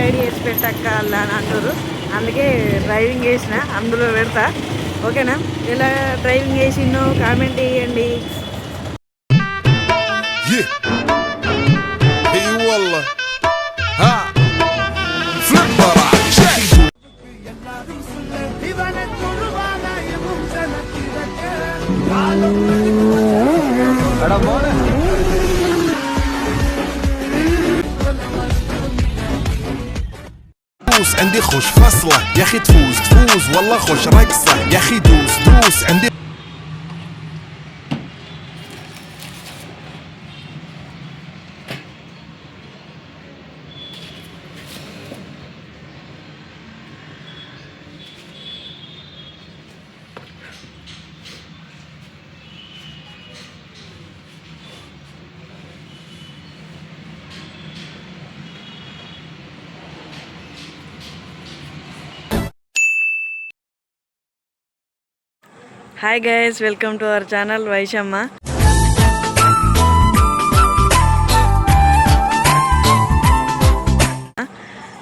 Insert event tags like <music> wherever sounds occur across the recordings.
Ride చేసి పెట్టక్క అలా అని అంటారు. అందుకే డ్రైవింగ్ చేసిన అందులో పెడతా. ఓకేనా? ఇలా డ్రైవింగ్ చేసిందో కామెంట్ చేయండి. Yeah. عندي خوش فصلة يا اخي تفوز تفوز والله خوش رقصة يا اخي دوس دوس عندي hi guys welcome to our channel వైశమ్మ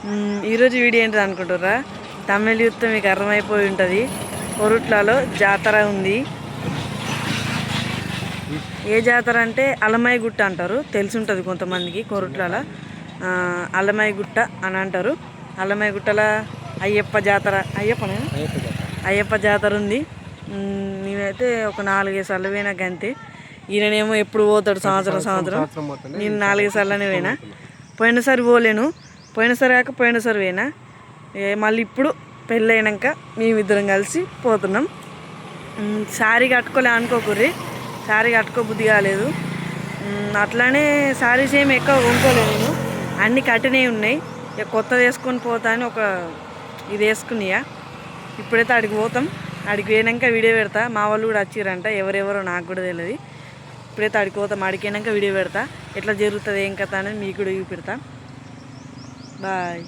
మ్మ్, ఈరోజు వీడియో ఏంటి అనుకుంటారా తమిళ యుద్ధం మీకు అర్థమైపోయి ఉంటుంది. కొరుట్లలో జాతర ఉంది. ఏ జాతర అంటే అలమాయి గుట్ట అంటారు. తెలిసి ఉంటుంది కొంతమందికి కొరుట్లలో. ఆ, అలమాయి గుట్ట అని అంటారు. అలమాయి గుట్టల అయ్యప్ప జాతర. అయ్యప్పనే అయ్యప్ప జాతర ఉంది. నేనైతే ఒక నాలుగైదు సార్లు పోయినా గంతే. ఈయననేమో ఎప్పుడు పోతాడు సంవత్సరం సంవత్సరం నేను నాలుగైదు సార్లనే పోయినా. పోయినసారి పోలేను. పోయినసారి కాక పోయినసారి పోయినా. మళ్ళీ ఇప్పుడు పెళ్ళైనాక మేమిద్దరం కలిసి పోతున్నాం. శారీ కట్టుకోలే అనుకోకుర్రి. శారీ కట్టుకో బుద్ధి కాలేదు. అట్లానే శారీస్ ఏమి ఎక్కువ కొనుక్కోలేదు నేను. అన్నీ కట్టినవి ఉన్నాయి. ఇక కొత్తది వేసుకొని పోతా అని ఒక ఇది వేసుకున్నాయా ఇప్పుడైతే అడిగి పోతాం. అడిగి పోయినాక వీడియో పెడతా. మా వాళ్ళు కూడా వచ్చిరంట ఎవరెవరో నాకు కూడా తెలియదు ఇప్పుడైతే అడిగి పోతాం అడిగినాక వీడియో పెడతా. ఎట్లా జరుగుతుంది ఏం కథ అనేది మీకు కూడా చూపెడతా. బాయ్.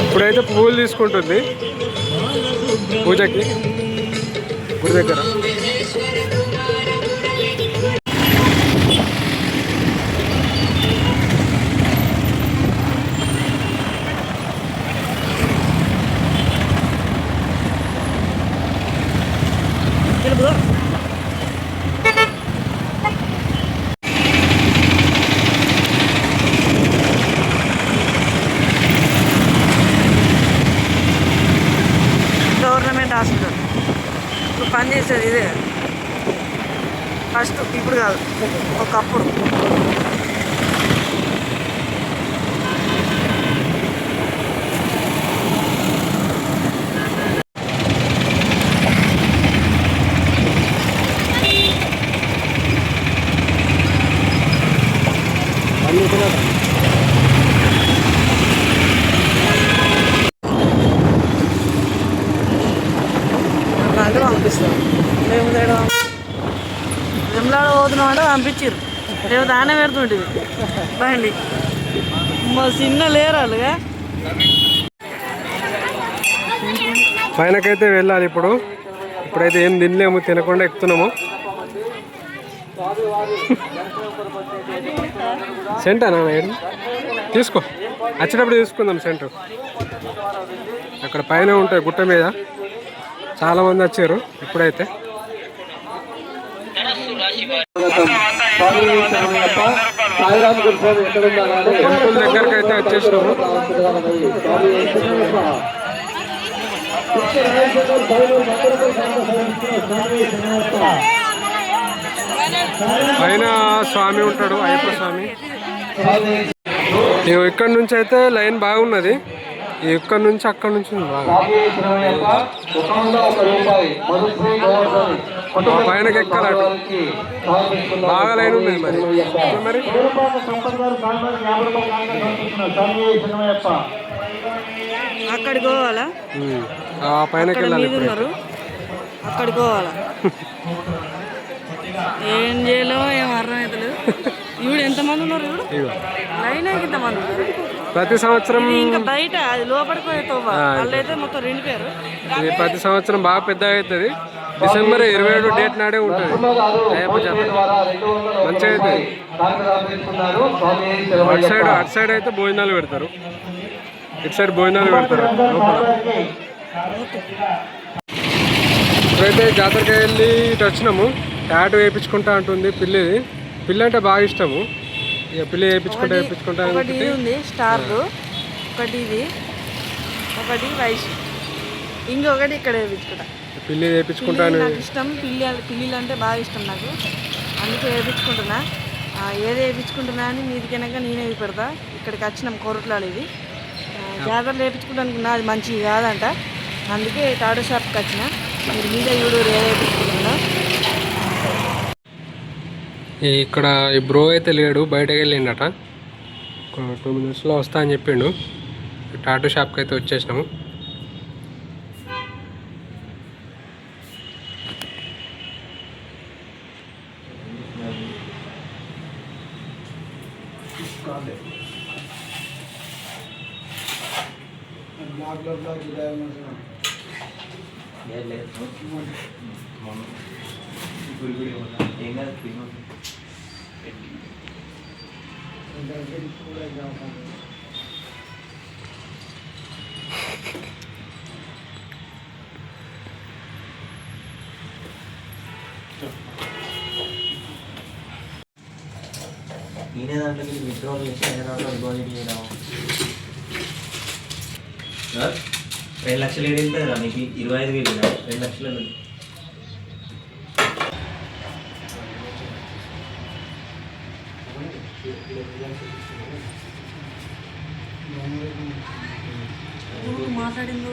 ఇప్పుడైతే పువ్వులు తీసుకుంటుంది పూజకి గుడి దగ్గర. పనిచేసేది ఇదే. ఫస్ట్ ఇప్పుడు కాదు ఒకప్పుడు అట్లా అంటే పంపిస్తాం మేము తేడా విమలాడ పోతున్నాం అంటే పంపించారు రేపు దాన పెడుతుంటివి బండి మా చిన్న లేరాలుగా. పైనకైతే వెళ్ళాలి ఇప్పుడు. ఇప్పుడైతే ఏం తినలేము తినకుండా ఎక్కుతున్నాము. సెంటర్ అన్న తీసుకో. వచ్చేటప్పుడు తీసుకుందాం సెంటర్ అక్కడ పైన ఉంటాయి గుట్ట మీద. చాలామంది వచ్చారు ఇప్పుడైతే. సాయిరామ్ గురుస్వామి ఎక్కడ కానీ దగ్గరికి అయితే వచ్చేసినాము పైన స్వామి ఉంటాడు అయ్యప్ప స్వామి. ఇగో ఇక్కడ నుంచి అయితే లైన్ బాగున్నది. ఇక్కడ నుంచి అక్కడ నుంచి బాగా. ఆ పైనకి ఎక్కాలట. బాగా లైన్ ఉన్నది మరి. మరి అక్కడికి పోవాలా. ఆ పైనకి వెళ్ళాలి ఉన్నారు అక్కడికి పోవాలా <laughs> ఏం చేయాలో ఏం అర్థమవుతలేదు <laughs> ఇవిడు ఎంతమంది ఉన్నారు ఇవిడు లైన్ ఉన్నారు. ప్రతి సంవత్సరం ఇంకా బయట అది లోపలికి పోయే తోవ. వాళ్ళైతే మొత్తం రెండు పేరు. ఇది ప్రతి సంవత్సరం బాగా పెద్దగా అవుతుంది. డిసెంబర్ ఇరవై ఏడు డేట్ నాడే ఉంటుంది. అయ్యప్ప జాతర. మంచిగా అవుతుంది. అటు సైడ్ అటు సైడ్ అయితే భోజనాలు పెడతారు. ఇటు సైడ్ భోజనాలు పెడతారు. లోపల. ఇప్పుడైతే జాతరకి వెళ్ళి ఇటు వచ్చినాము. టాటూ వేయించుకుంటా అంటుంది పిల్లిది. పిల్లి అంటే బాగా ఇష్టము. ఇక పిల్లి వేయించుకుంటా వేయించుకుంటా ఒకటి ఇది ఉంది స్టార్ ఒకటి ఇది. ఒకటి వైస్ ఇంకొకటి ఇక్కడ వేయించుకుంటా పిల్లి వేయించుకుంటా పిల్లి నాకు ఇష్టం పిల్లి పిల్లిలు అంటే బాగా ఇష్టం నాకు. అందుకే వేయించుకుంటున్నా ఏది వేయించుకుంటున్నా అని మీదికైనాక నేనే ఇవి పెడతా. ఇక్కడికి వచ్చినాం కోరట్లాలు ఇది. జాతరలు వేయించుకుంటానుకున్నా అది మంచిది కాదంట. అందుకే టాటో షాప్కి వచ్చిన. మీరు మీద చూడు ఏది వేయించుకుంటున్నా ఇక్కడ ఈ బ్రో అయితే లేడు బయటకు వెళ్ళిండట. ఒక టూ మినిట్స్లో వస్తా అని చెప్పిండు. టాటూ షాప్కి అయితే వచ్చేసినాము. నేనే దాంట్లోకి విత్డ్రాల్ చేసి వేరే దాంట్లో డిపాజిట్ చేయడం. సార్? రెండు లక్షలు ఏడు వెళ్తుంది రా మీకు? ఇరవై ఐదు వేలు రెండు లక్షలు మాట్లాడింది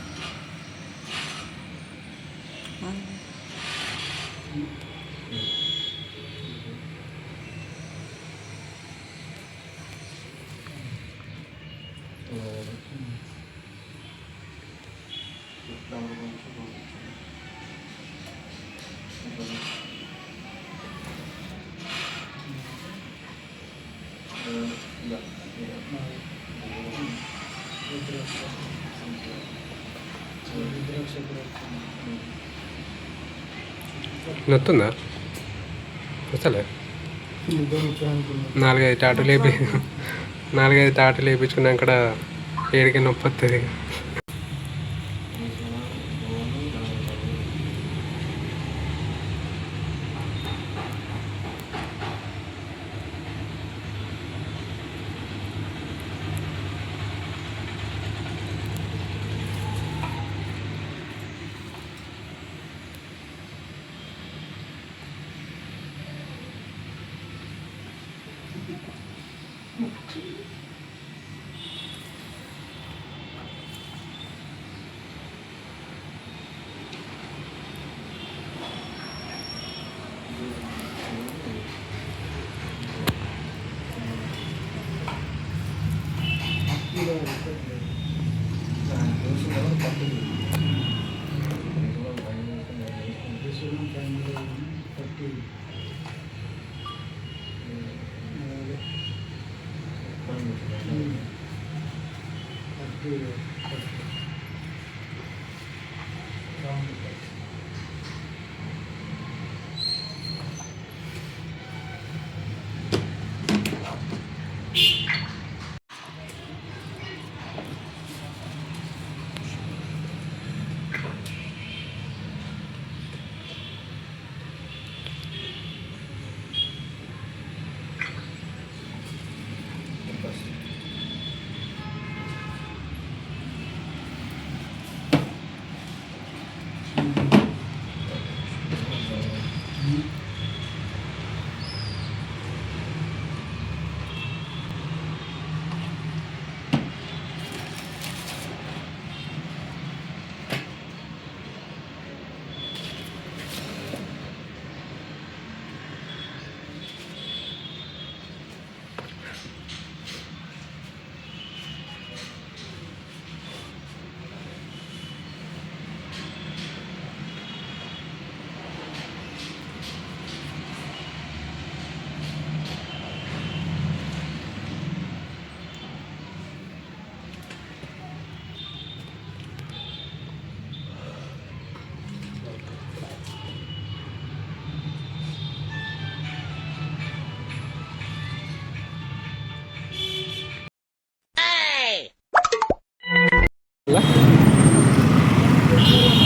నొత్తుందా? వస్తలే నాలుగైదు టాటలు వేపి నాలుగైదు టాటలు వేయించుకున్నాక ఏడికి నొప్పి వస్తుంది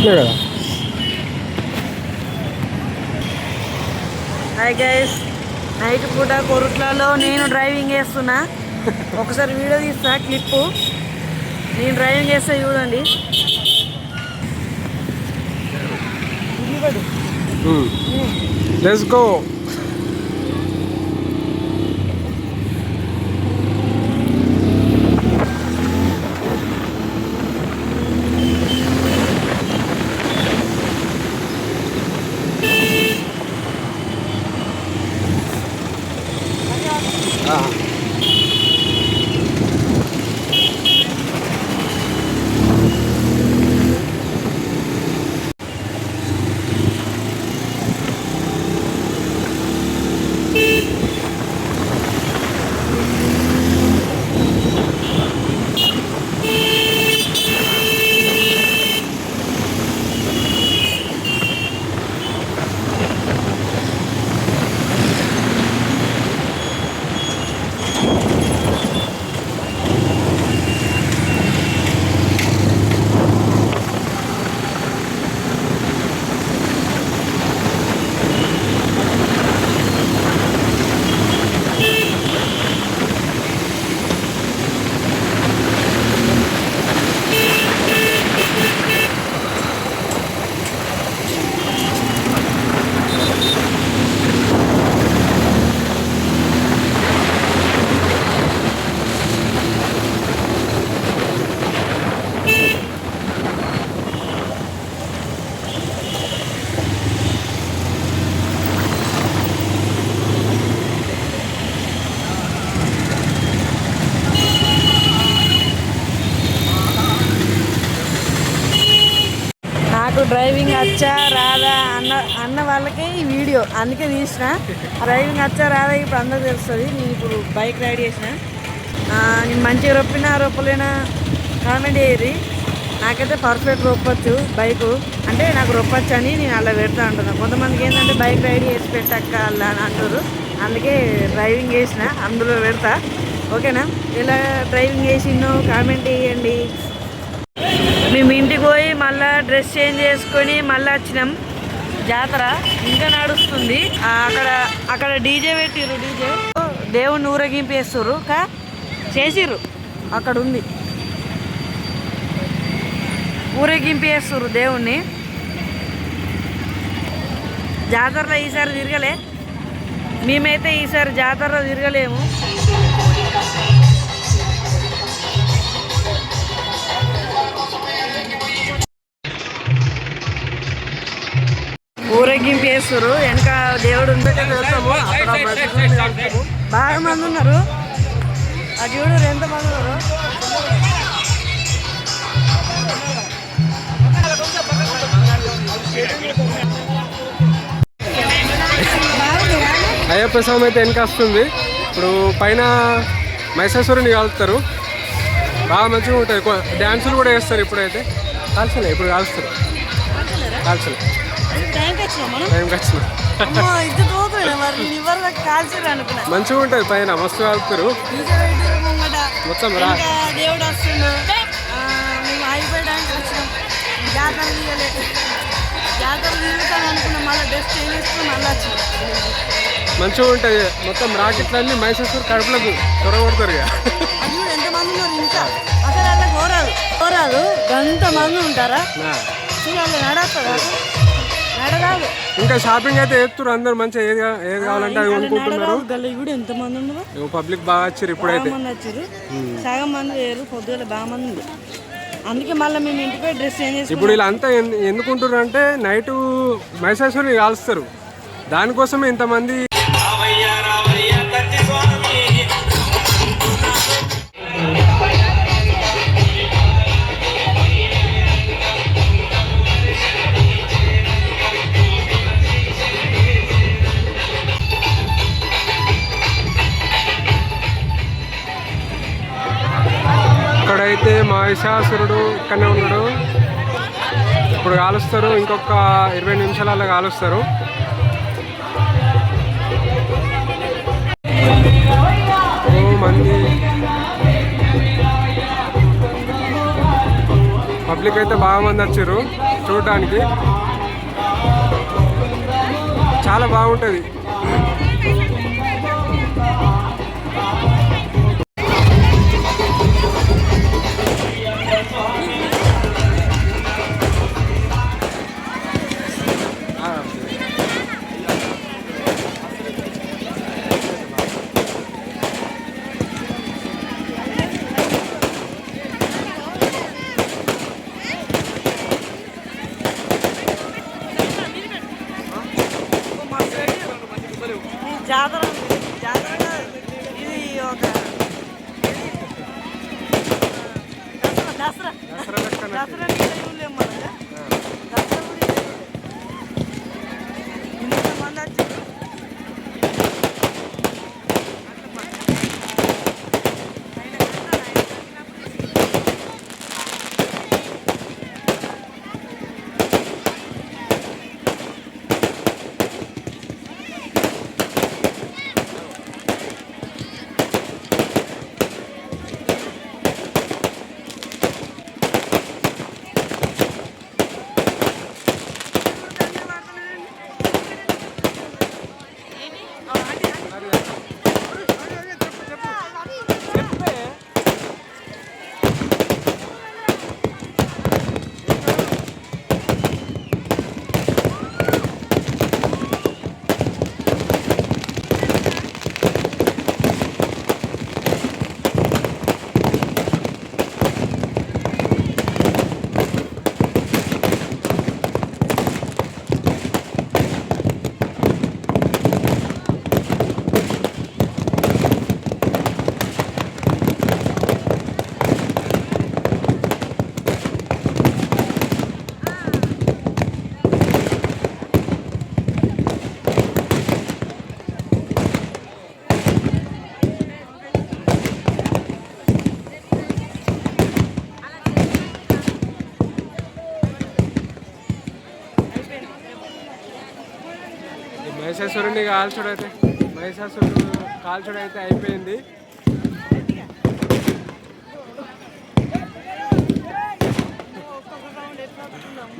ఇట్లే కదా? హాయ్ గైస్ నైట్ పూట కొరుట్లలో నేను డ్రైవింగ్ చేస్తున్నా. ఒకసారి వీడియో తీస్తా క్లిప్పు నేను డ్రైవింగ్ చేస్తే చూడండి. లెట్స్ గో అందుకే తీసిన. డ్రైవింగ్ వచ్చా రాదా ఇప్పుడు అందరికి తెలుస్తుంది. నేను ఇప్పుడు బైక్ రైడ్ చేసిన. నేను మంచిగా రొప్పినా రొప్పలేనా కామెంట్ చేయరు నాకైతే పర్ఫెక్ట్ రొప్పచ్చు బైకు. అంటే నాకు రొప్పచ్చు అని నేను అలా పెడతా ఉంటున్నాను కొంతమందికి ఏంటంటే బైక్ రైడ్ చేసి పెట్టక్క అలా అని అంటారు. అందుకే డ్రైవింగ్ చేసిన అందులో పెడతా. ఓకేనా? ఇలా డ్రైవింగ్ చేసిందో కామెంట్ చేయండి. మేము ఇంటికి పోయి మళ్ళీ డ్రెస్ చేంజ్ చేసుకొని మళ్ళీ వచ్చినాం. జాతర ఇంకా నడుస్తుంది. అక్కడ అక్కడ డీజే పెట్టిర్రు డీజే. దేవుణ్ణి ఊరేగింపు చేస్తుర్రు కా? చేసిర్రు. అక్కడ ఉంది ఊరేగింపు చేస్తుర్రు దేవుణ్ణి. జాతరలో ఈసారి తిరగలే. మేమైతే ఈసారి జాతరలో తిరగలేము. ఊరేగింపు వేస్తారు వెనక దేవుడు ఉంటే వెళ్తాము. అక్కడ బాగా మంది ఉన్నారు. ఆ దేవుడు ఎంత మంది ఉన్నారు? అయ్యప్ప స్వామి అయితే వెనక వస్తుంది. ఇప్పుడు పైన మహిషాసురుని కాలుతారు బాగా మంచిగా ఉంటుంది డ్యాన్సులు కూడా వేస్తారు ఇప్పుడైతే. కాల్చలే ఇప్పుడు కాల్స్తారు. కాల్చలే. టైంకి వచ్చినాం మంచిగా ఉంటుంది పైన మస్తు ముంగట మొత్తం రా. దేవుడు జాతర జాతర తీరుతాం అనుకున్నాం. మళ్ళీ చేసుకుని వచ్చినాం. మంచిగా ఉంటాయి మొత్తం రాకెట్లన్నీ మైసూర్ కడుపులకు త్వరగొడతారు ఇక. ఎంతమంది ఉన్నారు అసలు అలా కోరాదు కోరాదు ఎంతమంది ఉంటారా. చూడాలి ఇంకా షాపింగ్ అయితే చేస్తారు అందరు మంచిగా. ఏది కా- ఏది కావాలంటే అది కొనుక్కుంటున్నారు. నడరాదు గల్లీ కూడా ఎంతమంది ఉండదు పబ్లిక్ బాగా వచ్చారు ఇప్పుడైతే. మంది వచ్చారు సగం మంది వేరు పొద్దుగల బాగా మంది ఉంది అందుకే మళ్ళీ మేము ఇంటికి పోయి డ్రెస్ చేంజ్ చేసుకున్నాం. ఇప్పుడు ఇలా అంతా ఎందు- ఎందుకుంటున్నారు అంటే నైట్ మైసాసుని కాలుస్తారు. దానికోసమే ఇంతమంది మహిషాసురుడు ఇక్కడనే ఉన్నాడు. ఇప్పుడు కాలుస్తారు ఇంకొక ఇరవై నిమిషాలలో కాలుస్తారు. ఓ మంది. పబ్లిక్ అయితే బాగా మంది వచ్చారు చూడడానికి. చాలా బాగుంటుంది. না కాల్చుడు అయితే మహిషాసుడు కాల్చుడు అయితే అయిపోయింది.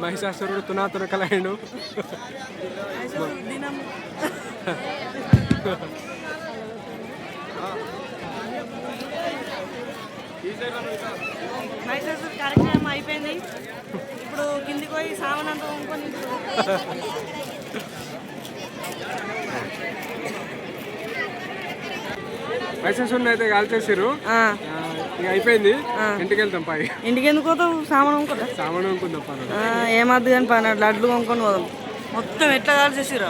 మహిషాసురుడు తునా తునకలైండు దినం కార్యక్రమం అయిపోయింది. ఇప్పుడు కిందికి పోయి సామానంత వంకొని మహిషాసురుని అయితే కాల్చేసారు ఆ, ఇక అయిపోయింది. ఇంటికి వెళ్తాం పై. ఇంటికి ఎందుకు పోతావు? సామాన్ సామాను పనులు ఏమద్దు కానీ పని లడ్లు కొనుక్కొని పోదాం. మొత్తం ఎట్లా కాల్చేసిరా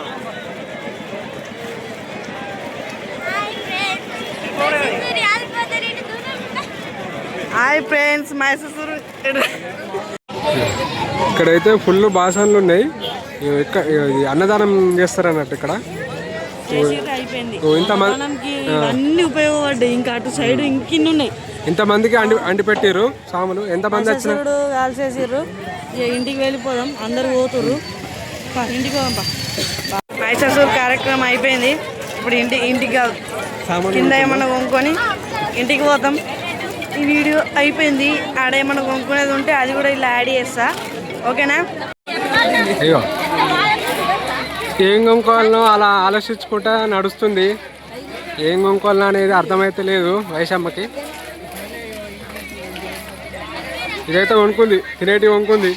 హాయ్ ఫ్రెండ్స్ మైసూర్. ఇక్కడైతే ఫుల్ బాసనలు ఉన్నాయి. ఇది అన్నదానం చేస్తారు అన్నట్టు ఇక్కడ. చేసేది అయిపోయింది. మనకి ఇవన్నీ ఉపయోగపడ్డాయి. ఇంకా అటు సైడ్ ఇంకిన్ని ఉన్నాయి ఇంతమందికి అండి అండి పెట్టిర్రు సాములు ఎంతమంది వచ్చిన సూర్యుడు కాల్చేసిర్రు. ఇంటికి వెళ్ళిపోదాం. అందరు పోతుర్రు. ఇంటికి పోదాం మైసూర్ కార్యక్రమం అయిపోయింది. ఇప్పుడు ఇంటి ఇంటికి కాదు. ఏమన్నా కొనుక్కొని ఇంటికి పోతాం. ఈ వీడియో అయిపోయింది. ఆడ ఏమన్నా కొనుక్కునేది ఉంటే అది కూడా ఇలా యాడ్ చేస్తా. ఓకేనా? ఏం కొనుక్కోవాలనో అలా ఆలోచించుకుంటా నడుస్తుంది. ఏం కొనుక్కోవాలనో అనేది అర్థమైతే లేదు వైశమ్మకి ఇదైతే కొనుక్కుంది తినేటి కొనుక్కుంది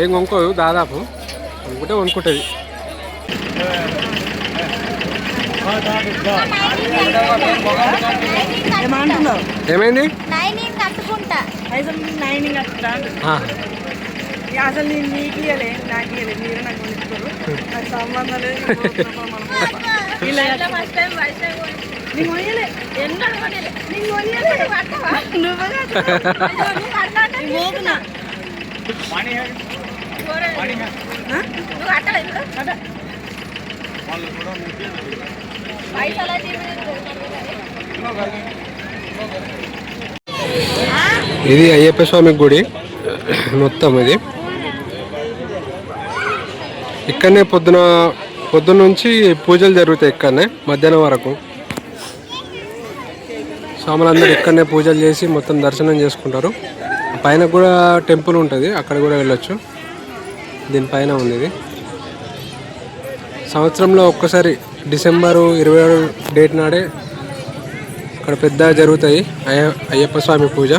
ఏం కొనుక్కోదు దాదాపు కొనుక్కుంటే కొనుక్కుంటుంది ఏమంటున్నావు? ఏమైంది? నైనింగ్ అట్లా ఆ, ఇక అసలు నేను నీకు ఇయ్యలే నాకు ఇయ్యలే మీరు నాకు కొనిస్తారు నాకు సంబంధం లేదు ఫస్ట్ టైం వైజాగ్ నీకు కొనియలే ఎన్నో కొనలే నీకు కొనియలే కట్టవా నువ్వే కట్టు. నువ్వు కట్టాలంటే నేను పోతున్నా ఆ? నువ్వు కట్టలేదు పైసలు అయితే ఇది అయ్యప్ప స్వామి గుడి. మొత్తం ఇది. ఇక్కడనే పొద్దున పొద్దున్న నుంచి పూజలు జరుగుతాయి ఇక్కడనే మధ్యాహ్నం వరకు. స్వాములందరూ ఇక్కడనే పూజలు చేసి మొత్తం దర్శనం చేసుకుంటారు. పైన కూడా టెంపుల్ ఉంటుంది అక్కడ కూడా వెళ్ళొచ్చు. దీనిపైన ఉంది ఇది. సంవత్సరంలో ఒక్కసారి డిసెంబరు ఇరవై ఏడు డేట్ నాడే ఇక్కడ పెద్ద జరుగుతాయి అయ్య అయ్యప్ప స్వామి పూజ.